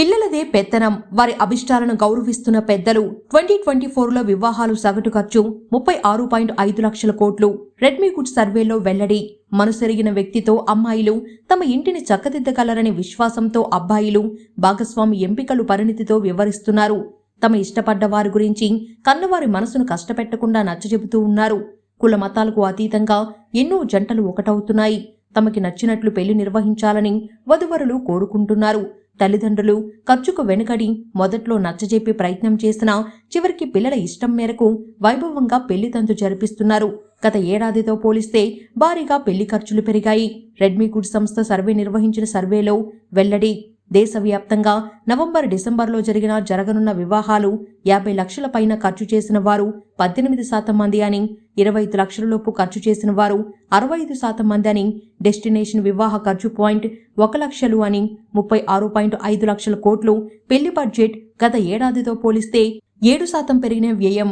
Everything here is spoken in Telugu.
పిల్లలదే పెత్తనం. వారి అభిష్టాలను గౌరవిస్తున్న పెద్దలు ట్వంటీ ట్వంటీ ఫోర్లో వివాహాలు సగటు ఖర్చు ముప్పై ఆరు పాయింట్ ఐదు లక్షల కోట్లు. రెడ్మీ గుడ్ సర్వేలో వెల్లడి మనసెరిగిన వ్యక్తితో అమ్మాయిలు తమ ఇంటిని చక్కదిద్దగలరనే విశ్వాసంతో అబ్బాయిలు భాగస్వామి ఎంపికలు పరిణితితో వివరిస్తున్నారు. తమ ఇష్టపడ్డ వారి గురించి కన్నవారి మనసును కష్టపెట్టకుండా నచ్చజెబుతూ ఉన్నారు. కుల మతాలకు అతీతంగా ఎన్నో జంటలు ఒకటవుతున్నాయి. తమకి నచ్చినట్లు పెళ్ళి నిర్వహించాలని వధువరులు కోరుకుంటున్నారు. తల్లిదండ్రులు ఖర్చుకు వెనుకడి మొదట్లో నచ్చజెప్పి ప్రయత్నం చేసినా చివరికి పిల్లల ఇష్టం మేరకు వైభవంగా పెళ్ళి తంతు జరిపిస్తున్నారు. గత ఏడాదితో పోలిస్తే భారీగా పెళ్ళి ఖర్చులు పెరిగాయి. రెడ్మీ గుడ్ సంస్థ సర్వే నిర్వహించిన సర్వేలో వెల్లడి దేశవ్యాప్తంగా నవంబర్ డిసెంబర్లో జరిగిన జరగనున్న వివాహాలు యాభై లక్షల పైన ఖర్చు చేసిన వారు పద్దెనిమిది శాతం మంది అని ఇరవై ఐదు లక్షల లోపు ఖర్చు చేసిన వారు అరవై ఐదు శాతం మంది అని డెస్టినేషన్ వివాహ ఖర్చు పాయింట్ ఒక లక్షలు అని ముప్పై ఆరు పాయింట్ ఐదు లక్షల కోట్లు పెళ్ళి బడ్జెట్ గత ఏడాదితో పోలిస్తే ఏడు శాతం పెరిగిన వ్యయం